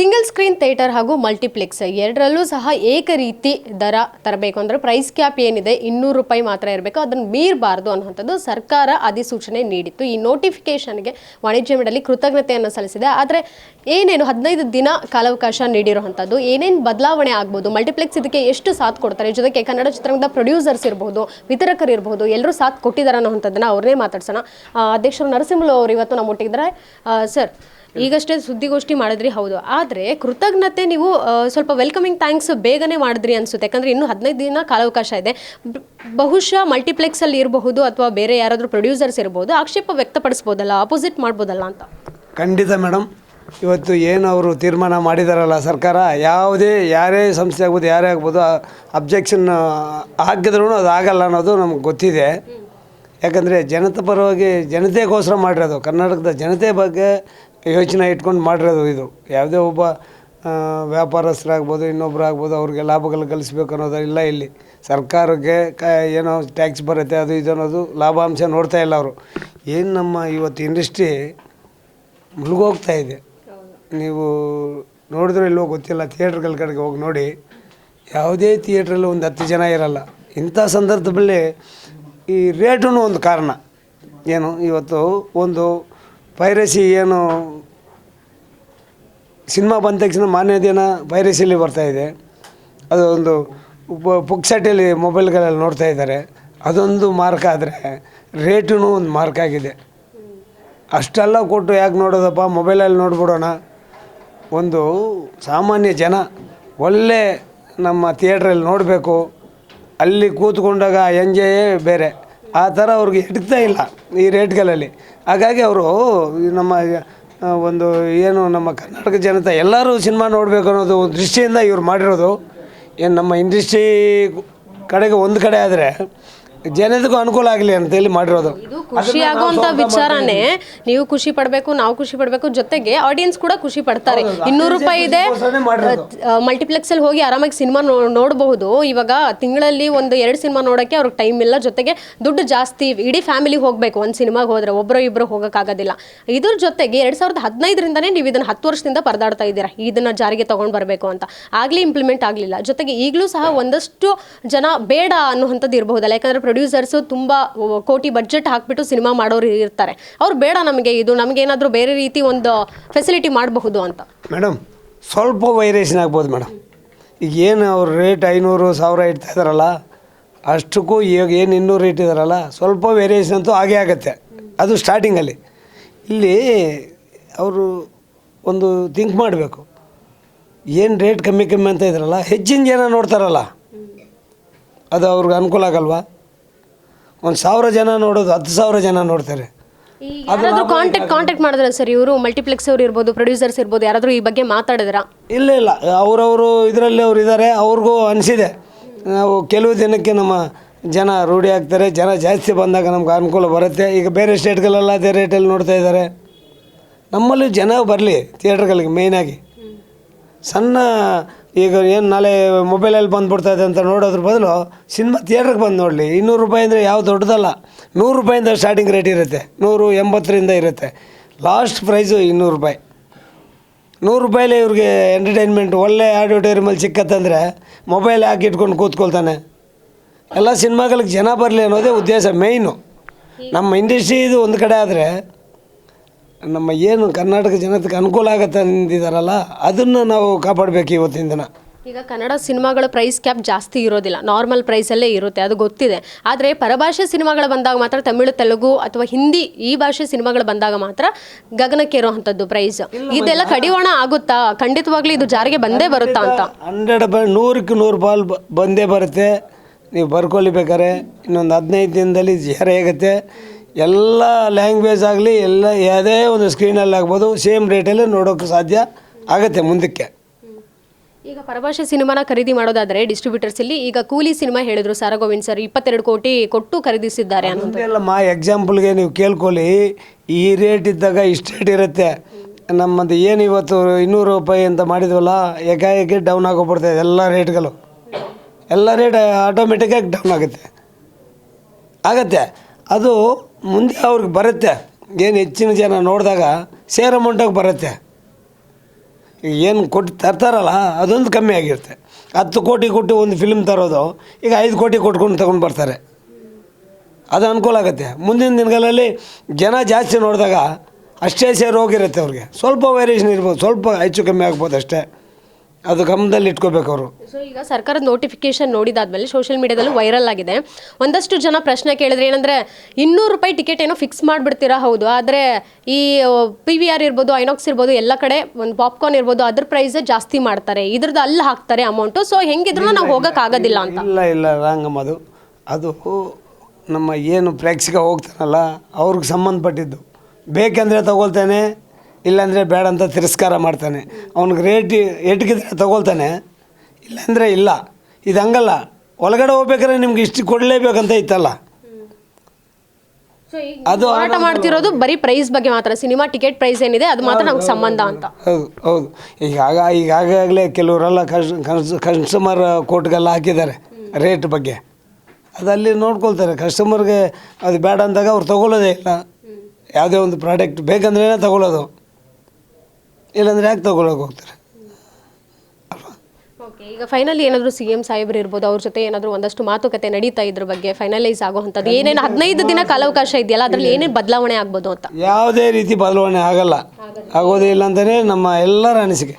Single screen theatre ಹಾಗೂ multiplex. ಎರಡರಲ್ಲೂ ಸಹ ಏಕ ರೀತಿ ದರ ತರಬೇಕು ಅಂದರೆ ಪ್ರೈಸ್ ಕ್ಯಾಪ್ ಏನಿದೆ ಇನ್ನೂರು ರೂಪಾಯಿ ಮಾತ್ರ ಇರಬೇಕು. ಅದನ್ನು ಮೀರಬಾರ್ದು ಅನ್ನುವಂಥದ್ದು ಸರ್ಕಾರ ಅಧಿಸೂಚನೆ ನೀಡಿತ್ತು. ಈ ನೋಟಿಫಿಕೇಶನ್ಗೆ ವಾಣಿಜ್ಯ ಮಂಡಳಿ ಕೃತಜ್ಞತೆಯನ್ನು ಸಲ್ಲಿಸಿದೆ. ಆದರೆ ಏನೇನು ಹದಿನೈದು ದಿನ ಕಾಲಾವಕಾಶ ನೀಡಿರುವಂಥದ್ದು, ಏನೇನು ಬದಲಾವಣೆ ಆಗ್ಬೋದು, ಮಲ್ಟಿಪ್ಲೆಕ್ಸ್ ಇದಕ್ಕೆ ಎಷ್ಟು ಸಾಥ್ ಕೊಡ್ತಾರೆ, ಜೊತೆಗೆ ಕನ್ನಡ ಚಿತ್ರರಂಗದ ಪ್ರೊಡ್ಯೂಸರ್ಸ್ ಇರ್ಬೋದು, ವಿತರಕರು ಇರಬಹುದು ಎಲ್ಲರೂ ಸಾಥ್ ಕೊಟ್ಟಿದ್ದಾರೆ ಅನ್ನೋಂಥದ್ದನ್ನು ಅವ್ರನ್ನೇ ಮಾತಾಡ್ಸೋಣ. ಅಧ್ಯಕ್ಷರು ನರಸಿಂಹಲು ಅವರು ಇವತ್ತು ನಮ್ಮೊಟ್ಟಿಗಿದ್ದಾರೆ ಸರ್ ಈಗಷ್ಟೇ ಸುದ್ದಿಗೋಷ್ಠಿ ಮಾಡಿದ್ರಿ ಹೌದು. ಆದರೆ ಕೃತಜ್ಞತೆ ನೀವು ಸ್ವಲ್ಪ ವೆಲ್ಕಮಿಂಗ್ ಥ್ಯಾಂಕ್ಸ್ ಬೇಗನೆ ಮಾಡಿದ್ರಿ ಅನ್ಸುತ್ತೆ. ಯಾಕಂದ್ರೆ ಇನ್ನೂ ಹದಿನೈದು ದಿನ ಕಾಲಾವಕಾಶ ಇದೆ. ಬಹುಶಃ ಬಹುಶಃ ಮಲ್ಟಿಪ್ಲೆಕ್ಸಲ್ಲಿ ಇರಬಹುದು ಅಥವಾ ಬೇರೆ ಯಾರಾದರೂ ಪ್ರೊಡ್ಯೂಸರ್ಸ್ ಇರ್ಬೋದು ಆಕ್ಷೇಪ ವ್ಯಕ್ತಪಡಿಸ್ಬೋದಲ್ಲ ಅಪೋಸಿಟ್ ಮಾಡ್ಬೋದಲ್ಲ ಅಂತ? ಖಂಡಿತ ಮೇಡಮ್ ಇವತ್ತು ಏನು ಅವರು ತೀರ್ಮಾನ ಮಾಡಿದಾರಲ್ಲ ಸರ್ಕಾರ ಯಾವುದೇ ಯಾರೇ ಸಂಸ್ಥೆ ಆಗ್ಬೋದು ಯಾರೇ ಆಗ್ಬೋದು ಅಬ್ಜೆಕ್ಷನ್ ಹಾಕಿದ್ರೂ ಅದು ಆಗಲ್ಲ ಅನ್ನೋದು ನಮ್ಗೆ ಗೊತ್ತಿದೆ. ಯಾಕಂದರೆ ಜನತೆ ಪರವಾಗಿ ಜನತೆಗೋಸ್ಕರ ಮಾಡಿರೋದು ಕರ್ನಾಟಕದ ಜನತೆ ಬಗ್ಗೆ ಯೋಚನೆ ಇಟ್ಕೊಂಡು ಮಾಡಿರೋದು ಇದು. ಯಾವುದೇ ಒಬ್ಬ ವ್ಯಾಪಾರಸ್ಥರಾಗ್ಬೋದು ಇನ್ನೊಬ್ರು ಆಗ್ಬೋದು ಅವ್ರಿಗೆ ಲಾಭಗಳು ಗಳಿಸ್ಬೇಕು ಅನ್ನೋದು ಇಲ್ಲ ಇಲ್ಲಿ. ಸರ್ಕಾರಕ್ಕೆ ಕ, ಏನೋ ಟ್ಯಾಕ್ಸ್ ಬರುತ್ತೆ, ಅದು ಇದು ಅನ್ನೋದು ಲಾಭಾಂಶ ನೋಡ್ತಾ ಇಲ್ಲ ಅವರು. ಏನು ನಮ್ಮ ಇವತ್ತು ಇಂಡಸ್ಟ್ರಿ ಮುಳುಗೋಗ್ತಾ ಇದೆ. ನೀವು ನೋಡಿದ್ರೆ ಇಲ್ವೋ ಗೊತ್ತಿಲ್ಲ ಥಿಯೇಟ್ರ್ಗಳ ಕಡೆಗೆ ಹೋಗಿ ನೋಡಿ. ಯಾವುದೇ ಥಿಯೇಟ್ರಲ್ಲಿ ಒಂದು ಹತ್ತು ಜನ ಇರಲ್ಲ. ಇಂಥ ಸಂದರ್ಭದಲ್ಲಿ ಈ ರೇಟೂ ಒಂದು ಕಾರಣ. ಏನು, ಇವತ್ತು ಒಂದು ಪೈರಸಿ ಏನು ಸಿನಿಮಾ ಬಂದ ತಕ್ಷಣ ಮಾನ್ಯ ದಿನ ಪೈರಸಿಯಲ್ಲಿ ಬರ್ತಾಯಿದೆ ಅದು ಒಂದು ಉಪ ಪುಕ್ಸಟ್ಟಲ್ಲಿ ಮೊಬೈಲ್ಗಳಲ್ಲಿ ನೋಡ್ತಾ ಇದ್ದಾರೆ. ಅದೊಂದು ಮಾರ್ಕ್ ಆದರೆ ರೇಟೂ ಒಂದು ಮಾರ್ಕ್ ಆಗಿದೆ. ಅಷ್ಟೆಲ್ಲ ಕೊಟ್ಟು ಯಾಕೆ ನೋಡೋದಪ್ಪ? ಮೊಬೈಲಲ್ಲಿ ನೋಡ್ಬಿಡೋಣ. ಒಂದು ಸಾಮಾನ್ಯ ಜನ ಒಳ್ಳೆ ನಮ್ಮ ಥಿಯೇಟ್ರಲ್ಲಿ ನೋಡಬೇಕು. ಅಲ್ಲಿ ಕೂತ್ಕೊಂಡಾಗ ಎಂಜಾಯೇ ಬೇರೆ. ಆ ಥರ ಅವ್ರಿಗೆ ಹಿಡಿತಾ ಇಲ್ಲ ಈ ರೇಟ್ಗಳಲ್ಲಿ. ಹಾಗಾಗಿ ಅವರು ನಮ್ಮ ಒಂದು, ಏನು ನಮ್ಮ ಕರ್ನಾಟಕ ಜನತೆ ಎಲ್ಲರೂ ಸಿನಿಮಾ ನೋಡಬೇಕು ಅನ್ನೋದು ದೃಷ್ಟಿಯಿಂದ ಇವ್ರು ಮಾಡಿರೋದು. ಏನು ನಮ್ಮ ಇಂಡಸ್ಟ್ರಿ ಕಡೆಗೆ ಒಂದು ಕಡೆ ಆದರೆ ಜನತೆಗೂ ಅನುಕೂಲ ಆಗಲಿ ಅಂತೇಳಿ ಮಾಡಿರೋದು. ಇದು ಖುಷಿ ಆಗುವಂತ ವಿಚಾರನೇ ನೀವು ಖುಷಿ ಪಡಬೇಕು ನಾವು ಖುಷಿ ಪಡಬೇಕು ಜೊತೆಗೆ ಆಡಿಯನ್ಸ್ ಕೂಡ ಖುಷಿ ಪಡ್ತಾರೆ. ಇನ್ನೂರು ರೂಪಾಯಿ ಇದೆ ಮಲ್ಟಿಪ್ಲೆಕ್ಸ್ ಅಲ್ಲಿ ಹೋಗಿ ಆರಾಮಾಗಿ ಸಿನಿಮಾ ನೋಡಬಹುದು. ಇವಾಗ ತಿಂಗಳಲ್ಲಿ ಒಂದು ಎರಡು ಸಿನಿಮಾ ನೋಡಕ್ಕೆ ಅವ್ರಿಗೆ ಟೈಮ್ ಇಲ್ಲ. ಜೊತೆಗೆ ದುಡ್ಡು ಜಾಸ್ತಿ ಇಡೀ ಫ್ಯಾಮಿಲಿ ಹೋಗ್ಬೇಕು. ಒಂದು ಸಿನಿಮಾಗೆ ಹೋದ್ರೆ ಒಬ್ಬರು ಇಬ್ಬರು ಹೋಗೋಕ್ಕಾಗೋದಿಲ್ಲ. ಇದ್ರ ಜೊತೆಗೆ ಎರಡ್ ಸಾವಿರದ ಹದಿನೈದರಿಂದನೇ ನೀವು ಇದನ್ನ ಹತ್ತು ವರ್ಷದಿಂದ ಪರದಾಡ್ತಾ ಇದ್ದೀರಾ. ಇದನ್ನ ಜಾರಿಗೆ ತಗೊಂಡ್ ಬರಬೇಕು ಅಂತ. ಆಗಲಿ ಇಂಪ್ಲಿಮೆಂಟ್ ಆಗಲಿಲ್ಲ. ಜೊತೆಗೆ ಈಗಲೂ ಸಹ ಒಂದಷ್ಟು ಜನ ಬೇಡ ಅನ್ನುವಂಥದ್ದು ಇರಬಹುದಲ್ಲ. ಯಾಕಂದ್ರೆ ಪ್ರೊಡ್ಯೂಸರ್ಸ್ ತುಂಬ ಕೋಟಿ ಬಜೆಟ್ ಹಾಕಿಬಿಟ್ಟು ಸಿನಿಮಾ ಮಾಡೋರು ಇರ್ತಾರೆ. ಅವ್ರು ಬೇಡ ನಮಗೆ ಇದು, ನಮ್ಗೆ ಏನಾದರೂ ಬೇರೆ ರೀತಿ ಒಂದು ಫೆಸಿಲಿಟಿ ಮಾಡಬಹುದು ಅಂತ. ಮೇಡಮ್ ಸ್ವಲ್ಪ ವೈರೇಷನ್ ಆಗ್ಬೋದು ಮೇಡಮ್ ಈಗ ಏನು ಅವ್ರು ರೇಟ್ ಐನೂರು ಸಾವಿರ ಇಡ್ತಾ ಇದ್ದಾರಲ್ಲ, ಅಷ್ಟಕ್ಕೂ ಇವಾಗ ಏನು ಇನ್ನೂರು ಇಟ್ಟಿದಾರಲ್ಲ ಸ್ವಲ್ಪ ವೇರಿಯೇಷನ್ ಅಂತೂ ಆಗೇ ಆಗುತ್ತೆ. ಅದು ಸ್ಟಾರ್ಟಿಂಗಲ್ಲಿ ಇಲ್ಲಿ ಅವರು ಒಂದು ಥಿಂಕ್ ಮಾಡಬೇಕು. ಏನು ರೇಟ್ ಕಮ್ಮಿ ಕಮ್ಮಿ ಅಂತ ಇದ್ರಲ್ಲ, ಹೆಚ್ಚಿನ ಜನ ನೋಡ್ತಾರಲ್ಲ, ಅದು ಅವ್ರಿಗೆ ಅನುಕೂಲ ಆಗಲ್ವಾ? ಒಂದು ಸಾವಿರ ಜನ ನೋಡೋದು ಹತ್ತು ಸಾವಿರ ಜನ ನೋಡ್ತಾರೆ. ಯಾರಾದ್ರೂ ಕಾಂಟ್ಯಾಕ್ಟ್ ಕಾಂಟ್ಯಾಕ್ಟ್ ಮಾಡಿದ್ರೆ ಸರ್ ಇವರು? ಮಲ್ಟಿಪ್ಲೆಕ್ಸ್ ಅವ್ರು ಇರ್ಬೋದು ಪ್ರೊಡ್ಯೂಸರ್ಸ್ ಇರ್ಬೋದು ಯಾರಾದ್ರೂ ಈ ಬಗ್ಗೆ ಮಾತಾಡಿದ್ರ? ಇಲ್ಲ ಇಲ್ಲ. ಅವರವರು ಇದರಲ್ಲಿ ಅವ್ರು ಇದ್ದಾರೆ ಅವ್ರಿಗೂ ಅನಿಸಿದೆ. ನಾವು ಕೆಲವು ದಿನಕ್ಕೆ ನಮ್ಮ ಜನ ರೂಢಿ ಆಗ್ತಾರೆ ಜನ ಜಾಸ್ತಿ ಬಂದಾಗ ನಮ್ಗೆ ಅನುಕೂಲ ಬರುತ್ತೆ. ಈಗ ಬೇರೆ ಸ್ಟೇಟ್ಗಳೆಲ್ಲ ಅದೇ ರೇಟಲ್ಲಿ ನೋಡ್ತಾ ಇದ್ದಾರೆ ನಮ್ಮಲ್ಲಿ ಜನ ಬರಲಿ ಥಿಯೇಟ್ರ್ಗಳಿಗೆ ಮೇಯ್ನಾಗಿ ಸಣ್ಣ ಈಗ ಏನು ನಾಳೆ ಮೊಬೈಲಲ್ಲಿ ಇದೆ ಅಂತ ನೋಡೋದ್ರ ಬದಲು ಸಿನಿಮಾ ಥಿಯೇಟ್ರಿಗೆ ಬಂದು ನೋಡಲಿ. ಇನ್ನೂರು ರೂಪಾಯಿ ಅಂದರೆ ಯಾವ ದೊಡ್ಡದಲ್ಲ. ನೂರು ರೂಪಾಯಿಂದ ಸ್ಟಾರ್ಟಿಂಗ್ ರೇಟ್ ಇರುತ್ತೆ. ನೂರು ಎಂಬತ್ತರಿಂದ ಇರುತ್ತೆ. ಲಾಸ್ಟ್ ಪ್ರೈಸು ಇನ್ನೂರು ರೂಪಾಯಿ. ನೂರು ರೂಪಾಯಿಲಿ ಇವ್ರಿಗೆ ಎಂಟರ್ಟೈನ್ಮೆಂಟ್ ಒಳ್ಳೆ ಆಡಿಟೋರಿಯಮಲ್ಲಿ ಸಿಕ್ಕತ್ತಂದರೆ ಮೊಬೈಲ್ ಹಾಕಿ ಇಟ್ಕೊಂಡು ಕೂತ್ಕೊಳ್ತಾನೆ. ಎಲ್ಲ ಸಿನಿಮಾಗಳಿಗೆ ಜನ ಬರಲಿ ಅನ್ನೋದೇ ಉದ್ದೇಶ ಮೇಯ್ನು ನಮ್ಮ ಇಂಡಸ್ಟ್ರಿ ಇದು ಒಂದು ಕಡೆ ಆದರೆ ನಮ್ಮ ಏನು ಕರ್ನಾಟಕ ಜನತೆಗೆ ಅನುಕೂಲ ಆಗತ್ತೆ ಅಂದಿದ್ದಾರಲ್ಲ ಅದನ್ನು ನಾವು ಕಾಪಾಡಬೇಕು ಇವತ್ತಿನ ದಿನ. ಈಗ ಕನ್ನಡ ಸಿನಿಮಾಗಳ ಪ್ರೈಸ್ ಕ್ಯಾಪ್ ಜಾಸ್ತಿ ಇರೋದಿಲ್ಲ. ನಾರ್ಮಲ್ ಪ್ರೈಸಲ್ಲೇ ಇರುತ್ತೆ ಅದು ಗೊತ್ತಿದೆ. ಆದರೆ ಪರಭಾಷೆ ಸಿನಿಮಾಗಳು ಬಂದಾಗ ಮಾತ್ರ ತಮಿಳು ತೆಲುಗು ಅಥವಾ ಹಿಂದಿ ಈ ಭಾಷೆ ಸಿನಿಮಾಗಳು ಬಂದಾಗ ಮಾತ್ರ ಗಗನಕ್ಕೆ ಇರುವಂಥದ್ದು ಪ್ರೈಸ್ ಇದೆಲ್ಲ ಕಡಿವಾಣ ಆಗುತ್ತಾ? ಖಂಡಿತವಾಗ್ಲೂ ಇದು ಜಾರಿಗೆ ಬಂದೇ ಬರುತ್ತಾ ಅಂತ. ಹಂಡ್ರೆಡ್ ಬ ನೂರಕ್ಕೆ ನೂರು ಬಾಲ್ ಬಂದೇ ಬರುತ್ತೆ. ನೀವು ಬರ್ಕೊಳ್ಬೇಕಾರೆ ಇನ್ನೊಂದು ಹದಿನೈದು ದಿನದಲ್ಲಿ ಜಾರಿ ಆಗುತ್ತೆ. ಎಲ್ಲ ಲ್ಯಾಂಗ್ವೇಜ್ ಆಗಲಿ ಎಲ್ಲ ಯಾವುದೇ ಒಂದು ಸ್ಕ್ರೀನಲ್ಲಿ ಆಗ್ಬೋದು ಸೇಮ್ ರೇಟಲ್ಲೇ ನೋಡೋಕ್ಕೆ ಸಾಧ್ಯ ಆಗುತ್ತೆ ಮುಂದಕ್ಕೆ. ಈಗ ಪರಭಾಷೆ ಸಿನಿಮಾನ ಖರೀದಿ ಮಾಡೋದಾದ್ರೆ ಡಿಸ್ಟ್ರಿಬ್ಯೂಟರ್ಸ್ ಇಲ್ಲಿ ಈಗ ಕೂಲಿ ಸಿನಿಮಾ ಹೇಳಿದ್ರು ಸಾರ ಗೋವಿಂದ್ ಸರ್ ಇಪ್ಪತ್ತೆರಡು ಕೋಟಿ ಕೊಟ್ಟು ಖರೀದಿಸಿದ್ದಾರೆ ಅಂತ ಅಲ್ಲಮ್ಮ ಎಕ್ಸಾಂಪಲ್ಗೆ ನೀವು ಕೇಳ್ಕೊಳ್ಳಿ ಈ ರೇಟ್ ಇದ್ದಾಗ ಇಷ್ಟು ರೇಟ್ ಇರುತ್ತೆ. ನಮ್ಮದು ಏನು ಇವತ್ತು ಇನ್ನೂರು ರೂಪಾಯಿ ಅಂತ ಮಾಡಿದ್ವಲ್ಲ ಏಕಾಏಕಿ ಡೌನ್ ಆಗೋಗ್ಬಿಡ್ತದೆ ಎಲ್ಲ ರೇಟ್ಗಳು ಎಲ್ಲ ರೇಟ್ ಆಟೋಮೆಟಿಕ್ಕಾಗಿ ಡೌನ್ ಆಗುತ್ತೆ. ಆಗತ್ತೆ. ಅದು ಮುಂದೆ ಅವ್ರಿಗೆ ಬರುತ್ತೆ. ಏನು ಹೆಚ್ಚಿನ ಜನ ನೋಡಿದಾಗ ಸೇರ್ ಅಮೌಂಟಾಗಿ ಬರುತ್ತೆ. ಏನು ಕೊಟ್ಟು ತರ್ತಾರಲ್ಲ, ಅದೊಂದು ಕಮ್ಮಿ ಆಗಿರುತ್ತೆ. ಹತ್ತು ಕೋಟಿ ಕೊಟ್ಟು ಒಂದು ಫಿಲ್ಮ್ ತರೋದು, ಈಗ ಐದು ಕೋಟಿ ಕೊಟ್ಕೊಂಡು ತಗೊಂಡು ಬರ್ತಾರೆ. ಅದು ಅನುಕೂಲ ಆಗುತ್ತೆ. ಮುಂದಿನ ದಿನಗಳಲ್ಲಿ ಜನ ಜಾಸ್ತಿ ನೋಡಿದಾಗ ಅಷ್ಟೇ ಸೇರಿ ಹೋಗಿರುತ್ತೆ ಅವ್ರಿಗೆ. ಸ್ವಲ್ಪ ವೇರಿಯೇಷನ್ ಇರ್ಬೋದು, ಸ್ವಲ್ಪ ಹೆಚ್ಚು ಕಮ್ಮಿ ಆಗ್ಬೋದು ಅಷ್ಟೇ. ಅದು ಗಮನದಲ್ಲಿ ಇಟ್ಕೋಬೇಕು ಅವರು. ಸೊ ಈಗ ಸರ್ಕಾರದ ನೋಟಿಫಿಕೇಶನ್ ನೋಡಿದಾದ್ಮೇಲೆ ಸೋಷಿಯಲ್ ಮೀಡಿಯಾದಲ್ಲೂ ವೈರಲ್ ಆಗಿದೆ. ಒಂದಷ್ಟು ಜನ ಪ್ರಶ್ನೆ ಕೇಳಿದ್ರೆ ಏನಂದ್ರೆ ಇನ್ನೂರು ರೂಪಾಯಿ ಟಿಕೆಟ್ ಏನೋ ಫಿಕ್ಸ್ ಮಾಡಿಬಿಡ್ತೀರಾ? ಹೌದು. ಆದರೆ ಈ ಪಿ ವಿ ಆರ್ ಇರ್ಬೋದು ಐನಾಕ್ಸ್ ಇರ್ಬೋದು ಎಲ್ಲ ಕಡೆ ಒಂದು ಪಾಪ್ಕಾರ್ನ್ ಇರ್ಬೋದು ಅದ್ರ ಪ್ರೈಸ್ ಜಾಸ್ತಿ ಮಾಡ್ತಾರೆ. ಇದ್ರದ್ದು ಅಲ್ಲಿ ಹಾಕ್ತಾರೆ ಅಮೌಂಟು ಸೊ ಹೆಂಗಿದ್ರು ನಾವು ಹೋಗೋಕ್ಕಾಗೋದಿಲ್ಲ ಅಂತ. ಇಲ್ಲ ಇಲ್ಲ ರಾಂಗಮ್ಮ ಅದು ಅದು ನಮ್ಮ ಏನು ಪ್ರೇಕ್ಷಕ ಹೋಗ್ತಾನಲ್ಲ ಅವ್ರಿಗೆ ಸಂಬಂಧಪಟ್ಟಿದ್ದು. ಬೇಕಂದರೆ ತಗೊಳ್ತಾನೆ ಇಲ್ಲಾಂದರೆ ಬೇಡ ಅಂತ ತಿರಸ್ಕಾರ ಮಾಡ್ತಾನೆ. ಅವ್ನಿಗೆ ರೇಟ್ ಎಟ್ಗಿದ್ರೆ ತಗೊಳ್ತಾನೆ. ಇಲ್ಲಾಂದರೆ ಇಲ್ಲ. ಇದು ಹಂಗಲ್ಲ ಒಳಗಡೆ ಹೋಗ್ಬೇಕಾದ್ರೆ ನಿಮ್ಗೆ ಇಷ್ಟು ಕೊಡಲೇಬೇಕಂತ ಇತ್ತಲ್ಲ. ಅದು ಆಟ ಮಾಡ್ತಿರೋದು ಬರೀ ಪ್ರೈಸ್ ಬಗ್ಗೆ ಮಾತ್ರ. ಸಿನಿಮಾ ಟಿಕೆಟ್ ಪ್ರೈಸ್ ಏನಿದೆ ಅದು ಮಾತ್ರ ನಮ್ಗೆ ಸಂಬಂಧ ಅಂತ. ಹೌದು ಹೌದು. ಈಗಾಗ ಈಗಾಗಲೇ ಕೆಲವರೆಲ್ಲ ಕನ್ಸ್ ಕನ್ಸ್ ಕನ್ಸ್ಯೂಮರ್ ಕೋರ್ಟ್ಗೆಲ್ಲ ಹಾಕಿದ್ದಾರೆ ರೇಟ್ ಬಗ್ಗೆ. ಅದಲ್ಲಿ ಅಲ್ಲಿ ನೋಡ್ಕೊಳ್ತಾರೆ ಕಸ್ಟಮರ್ಗೆ ಅದು ಬೇಡ ಅಂದಾಗ ಅವ್ರು ತಗೊಳ್ಳೋದೇ ಇಲ್ಲ. ಯಾವುದೇ ಒಂದು ಪ್ರಾಡಕ್ಟ್ ಬೇಕಂದ್ರೇ ತಗೊಳ್ಳೋದು. ಇಲ್ಲಾಂದ್ರೆ ಯಾಕೆ ತಗೊಳಕ್ ಹೋಗ್ತಾರೆ? ಓಕೆ ಈಗ ಫೈನಲಿ ಏನಾದರೂ ಸಿ ಎಂ ಸಾಹೇಬ್ರು ಇರ್ಬೋದು ಅವ್ರ ಜೊತೆ ಏನಾದರೂ ಒಂದಷ್ಟು ಮಾತುಕತೆ ನಡೀತಾ ಇದ್ರ ಬಗ್ಗೆ ಫೈನಲೈಸ್ ಆಗುವಂಥದ್ದು. ಏನೇನು ಹದಿನೈದು ದಿನ ಕಾಲಾವಕಾಶ ಇದೆಯಲ್ಲ ಅದರಲ್ಲಿ ಏನೇನು ಬದಲಾವಣೆ ಆಗ್ಬೋದು ಅಂತ? ಯಾವುದೇ ರೀತಿ ಬದಲಾವಣೆ ಆಗಲ್ಲ. ಆಗೋದೇ ಇಲ್ಲ ಅಂತಲೇ ನಮ್ಮ ಎಲ್ಲರ ಅನಿಸಿಕೆ.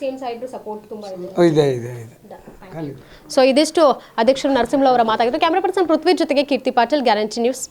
ಸಿ ಎಂ ಸಾಹೇಬ್ರು ಸಪೋರ್ಟ್ ತುಂಬ ಇದೆ. ಇದೆ ಇದೆ ಇದೆ. ಖಾಲಿ ಸೊ ಇದಿಷ್ಟು ಅಧ್ಯಕ್ಷರು ನರಸಿಂಹ ಅವರ ಮಾತಾಗಿದ್ದು. ಕ್ಯಾಮ್ರಾ ಪರ್ಸನ್ ಪೃಥ್ವಿ ಜೊತೆಗೆ ಕೀರ್ತಿ ಪಾಟೀಲ್ ಗ್ಯಾರಂಟಿ ನ್ಯೂಸ್